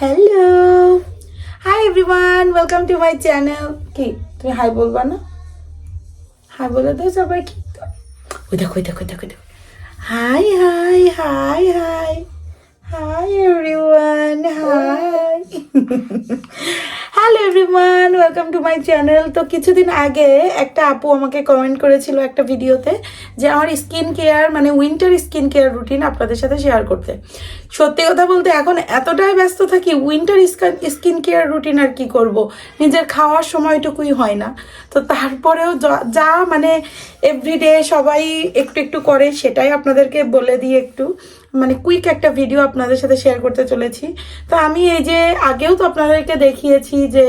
Hello hi everyone welcome to my channel কি তুমি high বলবা না? হাই বলে দাও সবাই কি ওই দেখো ওই দেখো ওই দেখো ওই দেখো। Hi hi hi hi hi everyone hi hello everyone welcome to my channel তো কিছুদিন আগে একটা আপু আমাকে কমেন্ট করেছিল একটা ভিডিওতে যে আমার স্কিন কেয়ার মানে উইন্টার স্কিন কেয়ার রুটিন আপনাদের সাথে শেয়ার করতে। সত্যি কথা বলতে এখন এতটাই ব্যস্ত থাকি উইন্টার স্কিন কেয়ার রুটিন আর কি করব? নিজের খাওয়ার সময়টুকুই হয় না। তো তারপরেও যা- মানে এভরিডে সবাই একটু একটু করে সেটাই আপনাদেরকে বলে দিই একটু। মানে কুইক একটা ভিডিও আপনাদের সাথে শেয়ার করতে চলেছি। তো আমি এই যে আগেও তো আপনাদেরকে দেখিয়েছি যে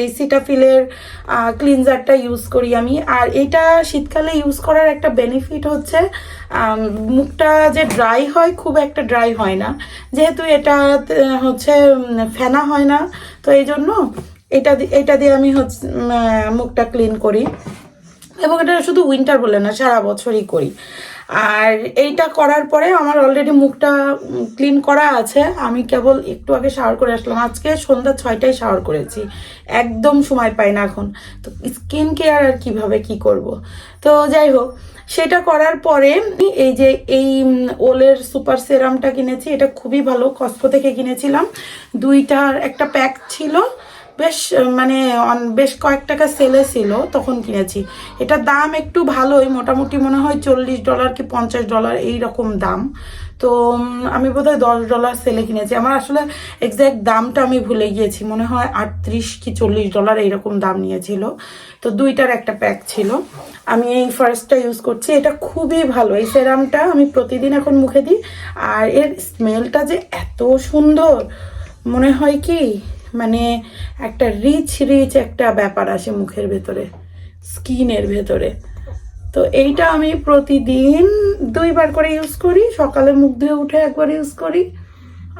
এই সিটাফিলের ক্লিনজারটা ইউজ করি আমি। আর এটা শীতকালে ইউজ করার একটা বেনিফিট হচ্ছে মুখটা যে ড্রাই হয় খুব একটা ড্রাই হয় না। যেহেতু এটা হচ্ছে ফেনা হয় না, তো এই জন্য এটা এটা দিয়ে আমি হচ্ছে মুখটা ক্লিন করি। এবং এটা শুধু উইন্টার বলে না, সারা বছরই করি। আর এইটা করার পরে আমার অলরেডি মুখটা ক্লিন করা আছে। আমি কেবল একটু আগে শাওয়ার করে আসলাম। আজকে সন্ধ্যা ছয়টায় শাওয়ার করেছি। একদম সময় পাই না এখন। তো স্কিন কেয়ার আর কীভাবে কি করব? তো যাই হোক, সেটা করার পরে এই যে, এই ওলের সুপার সেরামটা কিনেছি। এটা খুবই ভালো। কস্কো থেকে কিনেছিলাম। দুইটার একটা প্যাক ছিল। বেশ মানে বেশ কয়েক টাকা সেলে ছিল, তখন কিনেছি। এটার দাম একটু ভালোই, মোটামুটি মনে হয় চল্লিশ ডলার কি পঞ্চাশ ডলার এই রকম দাম। তো আমি বোধহয় দশ ডলার সেলে কিনেছি। আমার আসলে এক্স্যাক্ট দামটা আমি ভুলে গিয়েছি। মনে হয় আটত্রিশ কি চল্লিশ ডলার এইরকম দাম নিয়েছিল। তো দুইটার একটা প্যাক ছিল। আমি এই ফার্স্টটা ইউজ করছি। এটা খুবই ভালো। এই সেরামটা আমি প্রতিদিন এখন মুখে দিই। আর এর স্মেলটা যে এত সুন্দর! মনে হয় কি মানে একটা রিচ রিচ একটা ব্যাপার আসে মুখের ভেতরে স্কিনের ভেতরে। তো এইটা আমি প্রতিদিন দুইবার করে ইউজ করি, সকালে মুখ ধুয়ে উঠে একবার ইউজ করি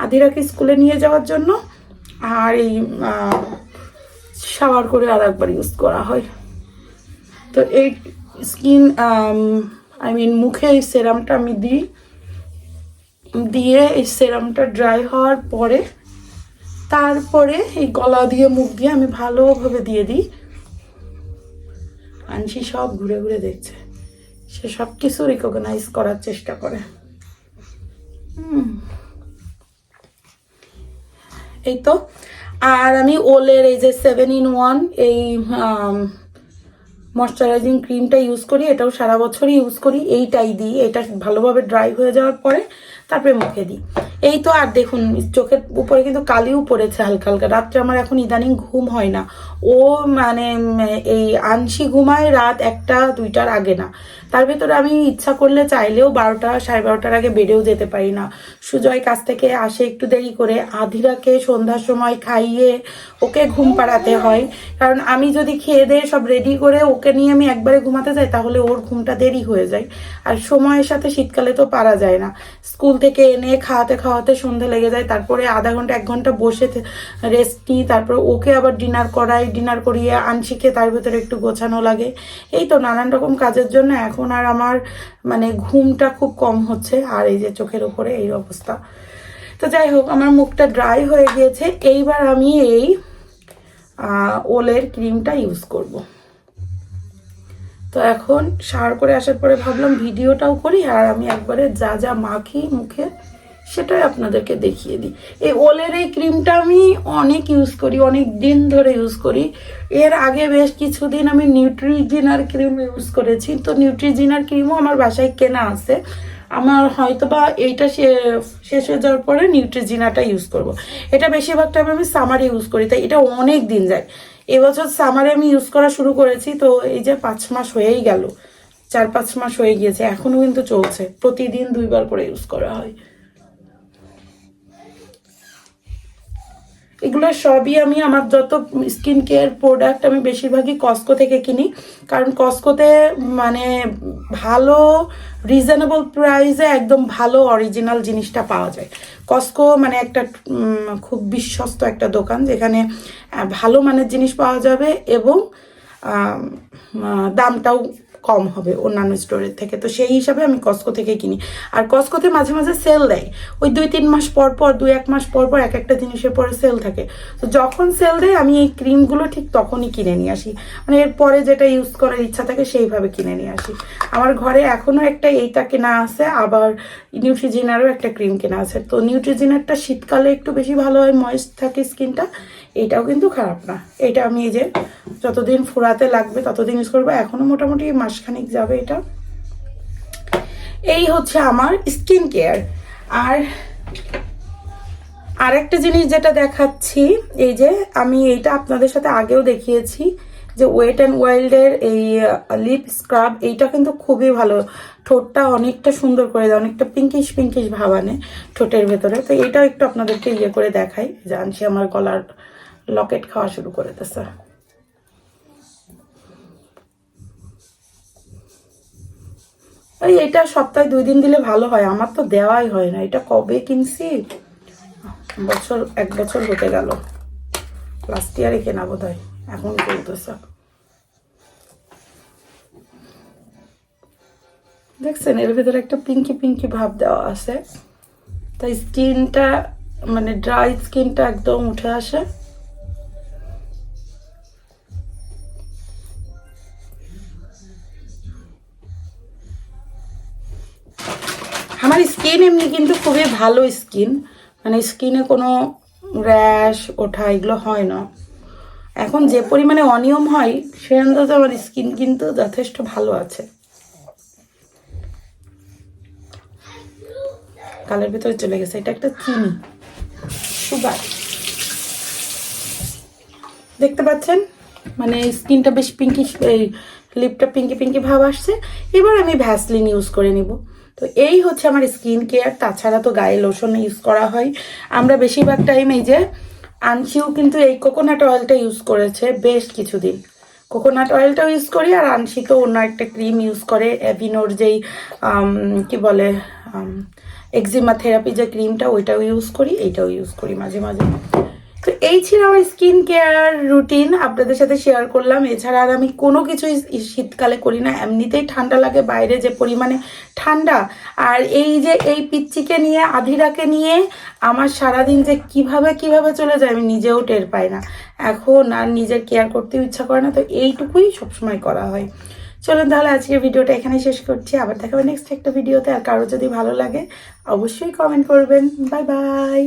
আধিরাকে স্কুলে নিয়ে যাওয়ার জন্য, আর এই শাওয়ার করে আর একবার ইউজ করা হয়। তো এই স্কিন আই মিন মুখে এই সেরামটা আমি দিই, দিয়ে এই সেরামটা ড্রাই হওয়ার পরে তারপরে এই গলা দিয়ে, মুখ দিয়ে আমি ভালোভাবে দিয়ে দিই। আনসি সব ঘুরে ঘুরে দেখছে। সে সব কিছু রিকগনাইজ করার চেষ্টা করে। এই তো। আর আমি ওলের এই যে সেভেন ইন ওয়ান এই ময়শ্চারাইজিং ক্রিমটা ইউজ করি, এটাও সারা বছরই ইউজ করি। এইটাই দিই। এটা ভালোভাবে ড্রাই হয়ে যাওয়ার পরে তারপরে মুখে দিই। এই তো আর দেখুন, চোখের উপরে কিন্তু কালিও পড়েছে হালকা হালকা। রাত্রে আমার এখন ইদানিং ঘুম হয় না। ও মানে এই আংশি ঘুমায় রাত একটা, দুইটার আগে না। তার ভেতরে আমি ইচ্ছা করলে চাইলেও বারোটা, সাড়ে বারোটার আগে বেডেও যেতে পারি না। সুজয় কাছ থেকে আসে একটু দেরি করে। আধিরাকে সন্ধ্যার সময় খাইয়ে ওকে ঘুম পাড়াতে হয়। কারণ আমি যদি খেয়ে দিয়ে সব রেডি করে ওকে নিয়ে আমি একবারে ঘুমাতে যাই, তাহলে ওর ঘুমটা দেরি হয়ে যায়। আর সময়ের সাথে শীতকালে তো পারা যায় না। স্কুল থেকে এনে খাওয়াতে খাওয়াতে সন্ধে লেগে যায়। তারপরে আধা ঘণ্টা, এক ঘণ্টা বসে রেস্ট নিই। তারপরে ওকে আবার ডিনার করাই। ডিনার করিয়ে আনশিকে তার ভেতরে একটু গোছানো লাগে। এই তো নানান রকম কাজের জন্য এখন আর আমার মানে ঘুমটা খুব কম হচ্ছে আর এই যে চোখের উপরে এই অবস্থা। তো যাই হোক, আমার মুখটা ড্রাই হয়ে গিয়েছে। এইবার আমি এই ওলের ক্রিমটা ইউজ করব। তো এখন সার করে আসার পরে ভাবলাম ভিডিওটাও করি আর আমি একবারে যা যা মাখি মুখে সেটাই আপনাদেরকে দেখিয়ে দিই। এই ওলের এই ক্রিমটা আমি অনেক ইউজ করি, অনেক দিন ধরে ইউজ করি। এর আগে বেশ কিছুদিন আমি নিউট্রিজিনার ক্রিম ইউজ করেছি। তো নিউট্রিজিনার ক্রিমও আমার বাসায় কেনা আছে। আমার হয়তো বা এইটা শেষ হয়ে যাওয়ার পরে নিউট্রিজিনাটা ইউজ করব। এটা বেশিরভাগ টাইম আমি সামারে ইউজ করি, তাই এটা অনেক দিন যায়। এবছর সামারে আমি ইউজ করা শুরু করেছি, তো এই যে পাঁচ মাস হয়েই গেল। চার পাঁচ মাস হয়ে গিয়েছে এখনও কিন্তু চলছে। প্রতিদিন দুইবার করে ইউজ করা হয়। এগুলো সবই আমি আমার যত স্কিন কেয়ার প্রোডাক্ট আমি বেশিরভাগই কস্কো থেকে কিনি। কারণ কস্কোতে মানে ভালো রিজনেবল প্রাইসে একদম ভালো অরিজিনাল জিনিসটা পাওয়া যায়। কস্কো মানে একটা খুব বিশ্বস্ত একটা দোকান যেখানে ভালো মানের জিনিস পাওয়া যাবে এবং দামটাও কম হবে অন্যান্য স্টোরের থেকে। তো সেই হিসাবে আমি কস্কো থেকে কিনি। আর কস্কোতে মাঝে মাঝে সেল দেয়। ওই দুই তিন মাস পর পর, দুই এক মাস পর পর এক একটা জিনিসের পরে সেল থাকে। তো যখন সেল দেয়, আমি এই ক্রিমগুলো ঠিক তখনই কিনে নিয়ে আসি। মানে এরপরে যেটা ইউজ করার ইচ্ছা থাকে, সেইভাবে কিনে নিয়ে আসি। আমার ঘরে এখনও একটা এইটা কেনা আছে, আবার নিউট্রিজিনারও একটা ক্রিম কেনা আছে। তো নিউট্রিজিনারটা শীতকালে একটু বেশি ভালো হয় ময়েস্ট থাকে স্কিনটা এইটাও কিন্তু খারাপ না। এটা আমি এই যে যতদিন ফুরাতে লাগবে ততদিন ইউজ করব। এখনও মোটামুটি মাসখানিক যাবে এটা। এই হচ্ছে আমার স্কিন কেয়ার আর আরেকটা জিনিস যেটা দেখাচ্ছি, এই যে আমি এইটা আপনাদের সাথে আগেও দেখিয়েছি যে ওয়েট অ্যান্ড ওয়াইল্ডের এই লিপ স্ক্রাব এইটা কিন্তু খুবই ভালো। ঠোঁটটা অনেকটা সুন্দর করে দেয়, অনেকটা পিঙ্কিশ পিঙ্কিশ ভাব আনে ঠোঁটের ভেতরে। তো এটাও একটু আপনাদেরকে ইয়ে করে দেখাই। জানছি আমার গলার লকেট খাওয়া শুরু করে দিতেছে এই এটা সপ্তাহে দুই দিন দিলে ভালো হয়, আমার তো দেওয়াই হয় না। এটা কবে কিনছি? বছর, এক বছর হতে গেল। লাস্ট ইয়ারে কেনা বোধ হয় এখন চলতেছে দেখছেন, এর ভিতরে একটা পিঙ্কি পিঙ্কি ভাব দেওয়া আছে। তাই স্কিনটা মানে ড্রাই স্কিনটা একদম উঠে আসে। আমার স্কিন এমনি কিন্তু খুবই ভালো স্কিন মানে স্কিনে কোনো র্যাশ ওঠা এগুলো হয় না। এখন যে পরিমাণে অনিয়ম হয়, সে অন্তত আমার স্কিন কিন্তু যথেষ্ট ভালো আছে। কালের ভিতরে চলে গেছে, এটা একটা চিনি। সুগার। দেখতে পাচ্ছেন? মানে স্কিনটা বেশ পিঙ্কি এই লিপটা পিঙ্কি পিঙ্কি ভাব আসছে। এবার আমি ভ্যাসলিন ইউজ করে নিব। তো এই হচ্ছে আমার স্কিন কেয়ার তাছাড়া তো গায়ে লোশন ইউজ করা হয়। আমরা বেশিরভাগ টাইম এই যে আনসিও কিন্তু এই কোকোনাট অয়েলটা ইউজ করেছে বেশ কিছুদিন। কোকোনাট অয়েলটাও ইউজ করি আর আনসি তো অন্য একটা ক্রিম ইউজ করে অ্যাভিনোর যেই কি বলে এক্সিমা থেরাপি যে ক্রিমটা ওইটাও ইউজ করি, এইটাও ইউজ করি মাঝে মাঝে। তো এই ছিল আমার স্কিন কেয়ার রুটিন আপনাদের সাথে শেয়ার করলাম। এছাড়া আর আমি কোনো কিছুই শীতকালে করি না। এমনিতেই ঠান্ডা লাগে, বাইরে যে পরিমাণে ঠান্ডা। আর এই যে এই পিচ্চিকে নিয়ে, আধিরাকে নিয়ে আমার সারাদিন যে কীভাবে কীভাবে চলে যায় আমি নিজেও টের পাই না। এখন আর নিজের কেয়ার করতেও ইচ্ছা করে না, তো এইটুকুই সবসময় করা হয়। চলুন তাহলে আজকের ভিডিওটা এখানে শেষ করছি। আবার দেখাবে নেক্সট একটা ভিডিওতে। আর কারও যদি ভালো লাগে, অবশ্যই কমেন্ট করবেন। Bye bye